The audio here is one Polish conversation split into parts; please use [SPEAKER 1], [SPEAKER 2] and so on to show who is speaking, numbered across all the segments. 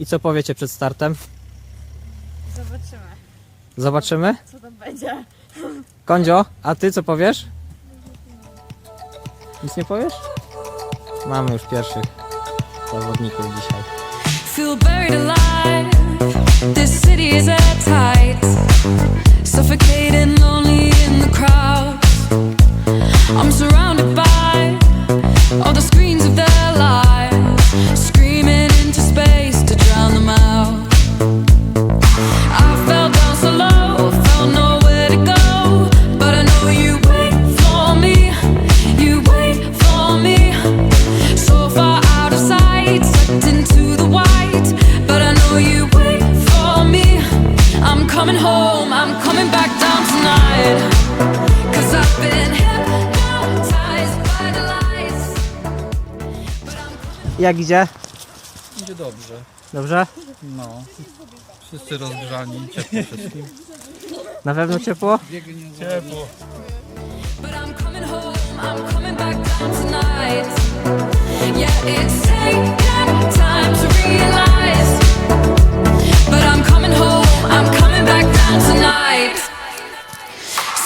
[SPEAKER 1] I co powiecie przed startem?
[SPEAKER 2] Zobaczymy,
[SPEAKER 1] Zobaczymy.
[SPEAKER 2] co to będzie.
[SPEAKER 1] Kondzio, a ty co powiesz? Nic nie powiesz? Mamy już pierwszych zawodników dzisiaj.
[SPEAKER 3] Feel buried alive. This city is airtight. Suffocating,
[SPEAKER 1] Jak idzie?
[SPEAKER 4] Będzie dobrze.
[SPEAKER 1] Dobrze?
[SPEAKER 4] No. Wszyscy rozgrzani, ciepło wszystkim.
[SPEAKER 1] Na pewno ciepło?
[SPEAKER 4] Ciepło.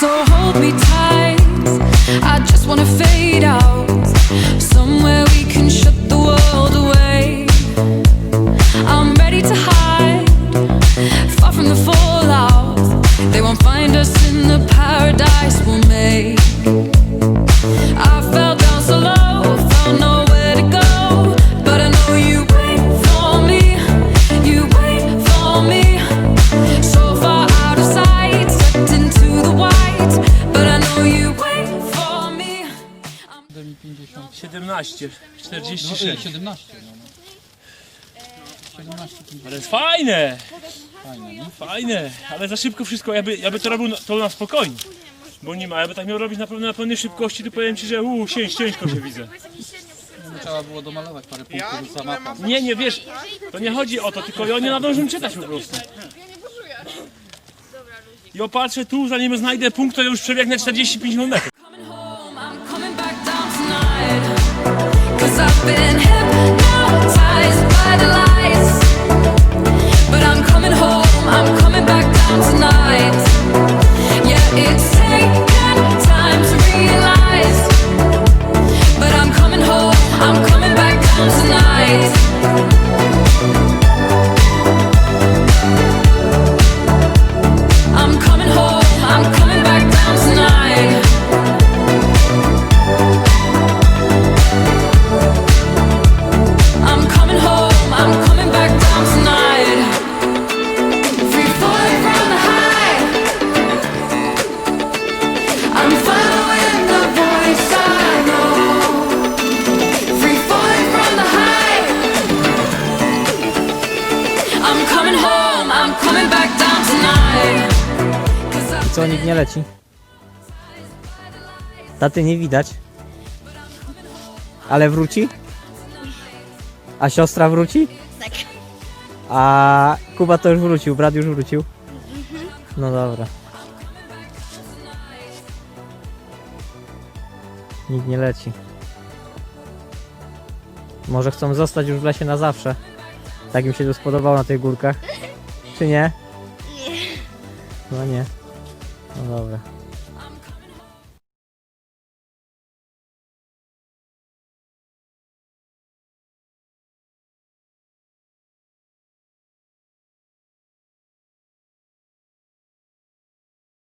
[SPEAKER 3] So hold me tight, I just wanna fade out.
[SPEAKER 5] 17,
[SPEAKER 4] No,
[SPEAKER 5] 46.
[SPEAKER 4] 17. No. 17,
[SPEAKER 5] Ale jest fajne,
[SPEAKER 4] fajne,
[SPEAKER 5] fajne, ale za szybko wszystko, ja by, ja by to robił na- to na spokojnie. Bo nie ma, ja by tak miał robić na, pewno na pełnej szybkości, to powiem ci, że uuu, cięż, ciężko się widzę.
[SPEAKER 4] No, Trzeba było domalować parę punktów za mapą.
[SPEAKER 5] Nie, nie, wiesz, to nie chodzi o to, tylko ja nie nadążę czytać po prostu. Ja patrzę tu, zanim znajdę punkt, to ja już przebiegnę 45 km.
[SPEAKER 1] Co, nikt nie leci? Taty nie widać. Ale wróci? A siostra wróci?
[SPEAKER 2] Tak.
[SPEAKER 1] A Kuba to już wrócił, brat już wrócił? No dobra. Nikt nie leci. Może chcą zostać już w lesie na zawsze. Tak im się tu spodobało na tych górkach. Czy nie? Nie. No nie. No dobra.